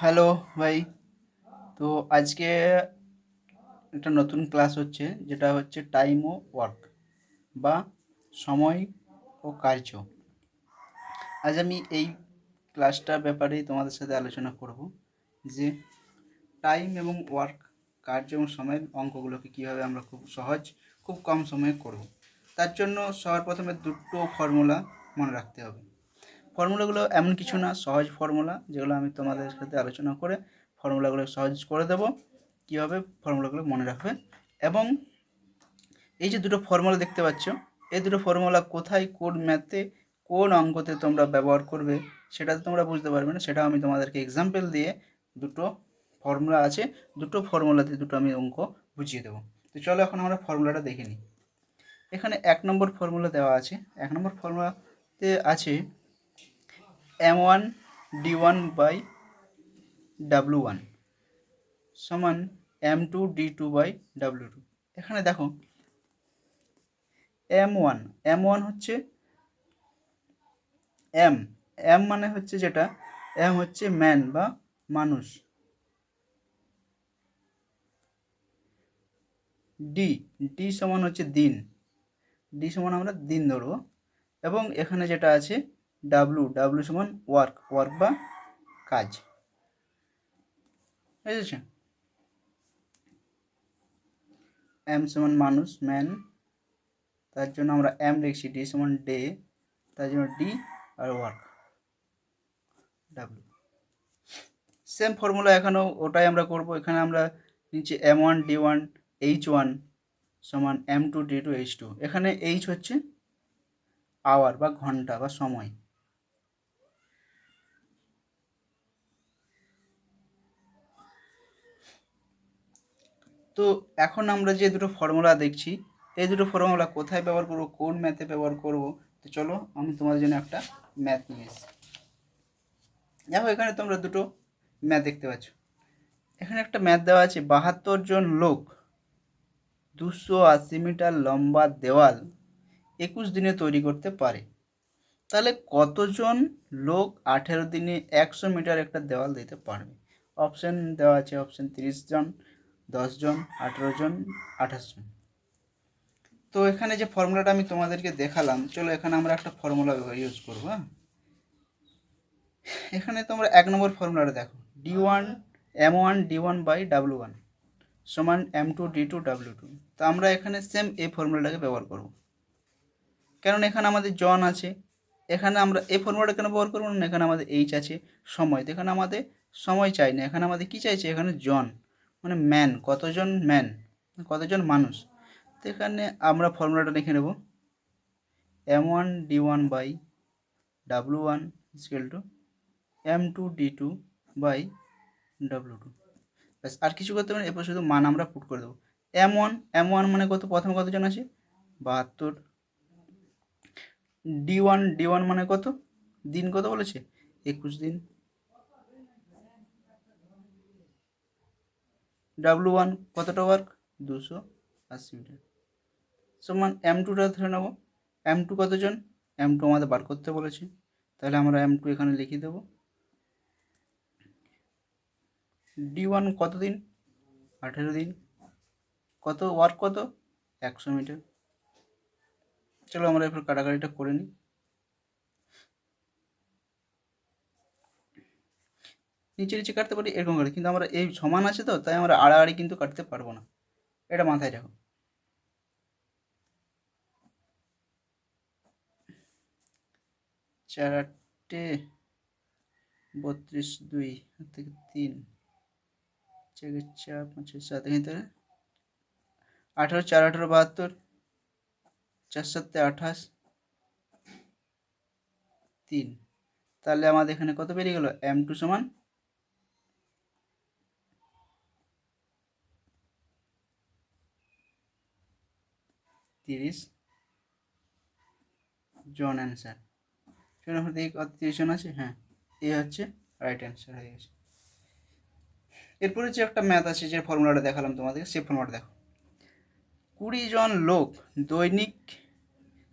Hello ভাই। তো আজকে একটা নতুন ক্লাস হচ্ছে, যেটা হচ্ছে টাইম ও ওয়ার্ক বা সময় ও কার্য। আজ আমি এই ক্লাসটার ব্যাপারেই তোমাদের সাথে আলোচনা করব যে টাইম এবং ওয়ার্ক কার্য এবং সময়ের অঙ্কগুলোকে কীভাবে আমরা খুব সহজ, খুব কম সময়ে করব। তার জন্য সবার প্রথমে দুটো ফর্মুলা মনে রাখতে হবে। ফর্মুলাগুলো এমন কিছু না, সহজ ফর্মুলা যেগুলো আমি তোমাদের সাথে আলোচনা করে ফর্মুলাগুলো সহজ করে দেবো। কীভাবে? ফর্মুলাগুলো মনে রাখবে। এবং এই যে দুটো ফর্মুলা দেখতে পাচ্ছ, এই দুটো ফর্মুলা কোথায়, কোন ম্যাথে, কোন অঙ্কতে তোমরা ব্যবহার করবে সেটা তোমরা বুঝতে পারবে না। সেটা আমি তোমাদেরকে এক্সাম্পল দিয়ে দুটো ফর্মুলা আছে, দুটো ফর্মুলাতে দুটো আমি অঙ্ক বুঝিয়ে দেবো। তো চলো এখন আমরা ফর্মুলাটা দেখে নিই। এখানে এক নম্বর ফর্মুলা দেওয়া আছে। এক নম্বর ফর্মুলাতে আছে M one D one by W one সমান M two D two by W two এখানে দেখো এম ওয়ান এম ওয়ান হচ্ছে এম এম মানে হচ্ছে যেটা? এম হচ্ছে ম্যান বা মানুষ। ডি ডি সমান হচ্ছে দিন। ডি সমান আমরা দিন ধরবো। এবং এখানে যেটা আছে ডাব্লু ডাব্লু সমান ওয়ার্ক ওয়ার্ক বা কাজ। বুঝেছ? এম সমান মানুষ ম্যান তার জন্য আমরা এম লিখছি ডি সমান ডে তার জন্য ডি আর ওয়ার্ক ডাব্লু সেম ফর্মুলা এখানেও ওটাই আমরা করব। এখানে আমরা নিচে M one D one H one সমান M two D two H two এখানে এইচ হচ্ছে আওয়ার বা ঘণ্টা বা সময়। তো এখন আমরা যে দুটো ফর্মুলা দেখছি, এই দুটো ফর্মুলা কোথায় ব্যবহার করব, কোন ম্যাথে ব্যবহার করব, তো চলো আমি তোমাদের জন্য একটা ম্যাথ নিয়ে এসেছি দেখো এখানে তোমরা দুটো ম্যাথ দেখতে পাচ্ছ। এখানে একটা ম্যাথ দেওয়া আছে, বাহাত্তর জন লোক, দুশো আশি মিটার লম্বা দেওয়াল একুশ দিনে তৈরি করতে পারে। তাহলে কতজন লোক আঠেরো দিনে একশো মিটার একটা দেওয়াল দিতে পারবে? অপশান দেওয়া আছে অপশান তিরিশ জন। দশজন আঠেরো জন, আঠাশ জন। তো এখানে যে ফর্মুলাটা আমি তোমাদেরকে দেখালাম, চলো এখানে আমরা একটা ফর্মুলা ইউজ করব হ্যাঁ? এখানে তোমরা এক নম্বর ফর্মুলাটা দেখো D one M one D one by W one সমান M two D two W two তো আমরা এখানে সেম এই ফর্মুলাটাকে ব্যবহার করব। কারণ এখানে আমাদের জন আছে, এখানে আমরা এই ফর্মুলাটা কেন ব্যবহার করব না? এখানে আমাদের এইচ আছে, সময়। তো এখানে আমাদের সময় চাই না, এখানে আমাদের কী চাইছে? এখানে জন। মানে ম্যান কতজন ম্যান কতজন মানুষ? তো এখানে আমরা ফর্মুলাটা লিখে নেব। M one D one by W one equal two M two D two by W two ব্যাস, আর কিছু করতে পারেন এরপর শুধু মান আমরা পুট করে দেবো। এম ওয়ান এম ওয়ান মানে কত? প্রথমে কতজন আছে? বাহাত্তর। ডি ওয়ান ডি ওয়ান মানে কত? দিন কত বলেছে? একুশ দিন। ডাব্লু ওয়ান কতটা ওয়ার্ক দুশো আশি মিটার। সমান এম টুটা ধরে নেব এম টু কতজন? এম টু আমাদের বার করতে বলেছে। তাহলে আমরা এম টু এখানে লিখে দেব। ডি ওয়ান কত দিন আঠেরো দিন। কত? ওয়ার্ক কত? একশো মিটার। চলো আমরা এরপর কাটাকাটিটা করে নিই। নিচে নিচে কাটতে পারি, এরকম করে। কিন্তু আমরা এই সমান আছে তো, তাই আমরা আড়াআড়ি কিন্তু কাটতে পারব না। এটা মাথায় রাখো। চার আটটে বত্রিশ, দুই থেকে তিন, চার চার, পাঁচ সাত, এখানে আঠারো, চার, আঠারো, বাহাত্তর, চার, সাতে আঠাশ, তিন। তাহলে আমাদের এখানে কত বেরিয়ে গেল? এম টু সমান তিরিশ জন অ্যান্সার দেখি কত তিরিশ জন আছে? হ্যাঁ এ হচ্ছে রাইট অ্যান্সার হয়ে গেছে। এরপরে যে একটা ম্যাথ আছে, যে ফর্মুলাটা দেখালাম তোমাদেরকে সেই ফর্মুলাটা দেখো। কুড়ি জন লোক দৈনিক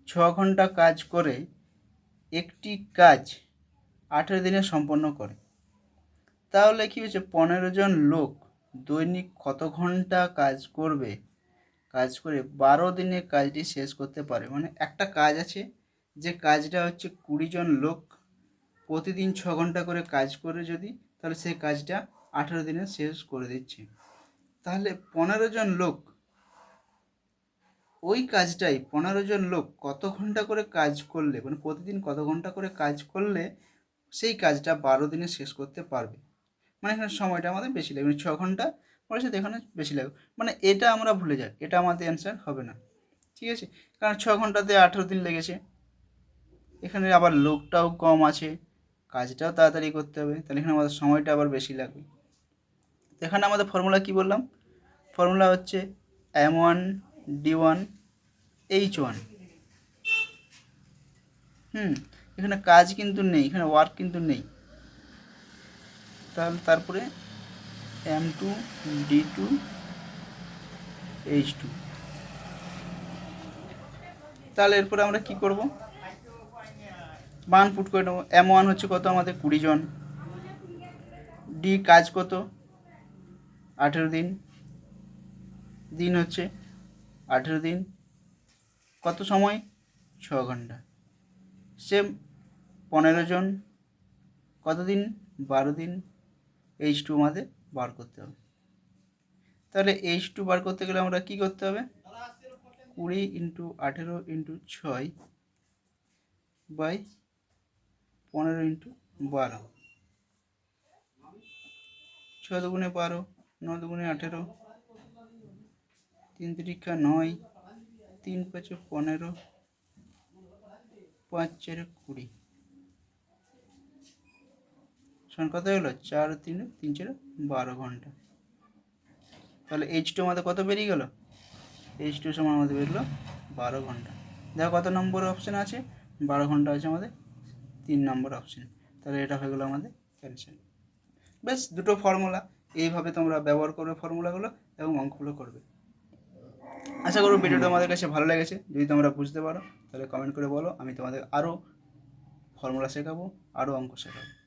ছ ঘণ্টা কাজ করে একটি কাজ আঠেরো দিনে সম্পন্ন করে। তাহলে কি হচ্ছে পনেরো জন লোক দৈনিক কত ঘণ্টা কাজ করবে? কাজ করে বারো দিনে কাজটি শেষ করতে পারে। মানে একটা কাজ আছে, যে কাজটা হচ্ছে কুড়ি জন লোক প্রতিদিন ছ ঘণ্টা করে কাজ করে যদি, তাহলে সেই কাজটা আঠেরো দিনে শেষ করে দিচ্ছে। তাহলে পনেরো জন লোক, ওই কাজটাই পনেরো জন লোক কত ঘণ্টা করে কাজ করলে মানে প্রতিদিন কত ঘণ্টা করে কাজ করলে সেই কাজটা বারো দিনে শেষ করতে পারবে। মানে এখানে সময়টা আমাদের বেশি লাগবে মানে ছ ঘণ্টা বলেছে তো এখানে বেশি লাগবে। মানে এটা আমরা ভুলে যাই, এটা আমাদের অ্যান্সার হবে না। ঠিক আছে? কারণ ছ ঘন্টাতে আঠেরো দিন লেগেছে। এখানে আবার লোকটাও কম আছে। কাজটাও তাড়াতাড়ি করতে হবে। তাহলে এখানে আমাদের সময়টা আবার বেশি লাগবে। এখানে আমাদের ফর্মুলা কি বললাম? ফর্মুলা হচ্ছে M one D one H one হুম, এখানে কাজ কিন্তু নেই, এখানে ওয়ার্ক কিন্তু নেই। তাহলে তারপরে M two D two H two তাহলে এরপরে আমরা কি করব? মান পুট করে নেব। এম ওয়ান হচ্ছে কত? আমাদের কুড়ি জন। ডি কাজ কত? আঠেরো দিন। দিন হচ্ছে আঠেরো দিন। কত সময়? ছ ঘণ্টা। সেম পনেরো জন। কত দিন? বারো দিন। এইচ টু আমাদের বার করতে হবে। তাহলে এইচ টু বার করতে গেলে আমরা কি করতে হবে? কুড়ি ইন্টু আঠেরো ইন্টু ছয় বাই পনেরো ইন্টু বারো। ছ দুগুণে বারো ন দুগুণে আঠেরো, তিন তিরিক্ষা নয়, তিন পাঁচে পনেরো, পাঁচ চারে কুড়ি। সমান কত হলো? চার, তিন তিন, চারে, বারো ঘণ্টা। তাহলে এইচ টু আমাদের কত বেরিয়ে গেল? এইচ টু সমান আমাদের বেরোলো বারো ঘণ্টা। দেখো কত নম্বর অপশান আছে? বারো ঘণ্টা আছে আমাদের তিন নম্বর অপশান তাহলে এটা হয়ে গেলো আমাদের ক্যান্সেল বেশ, দুটো ফর্মুলা এইভাবে তোমরা ব্যবহার করবে ফর্মুলাগুলো এবং অঙ্কগুলো করবে। আশা করব ভিডিওটা আমাদের কাছে ভালো লেগেছে। যদি তোমরা বুঝতে পারো, তাহলে কমেন্ট করে বলো। আমি তোমাদের আরও ফর্মুলা শেখাবো আরও অঙ্ক শেখাবো।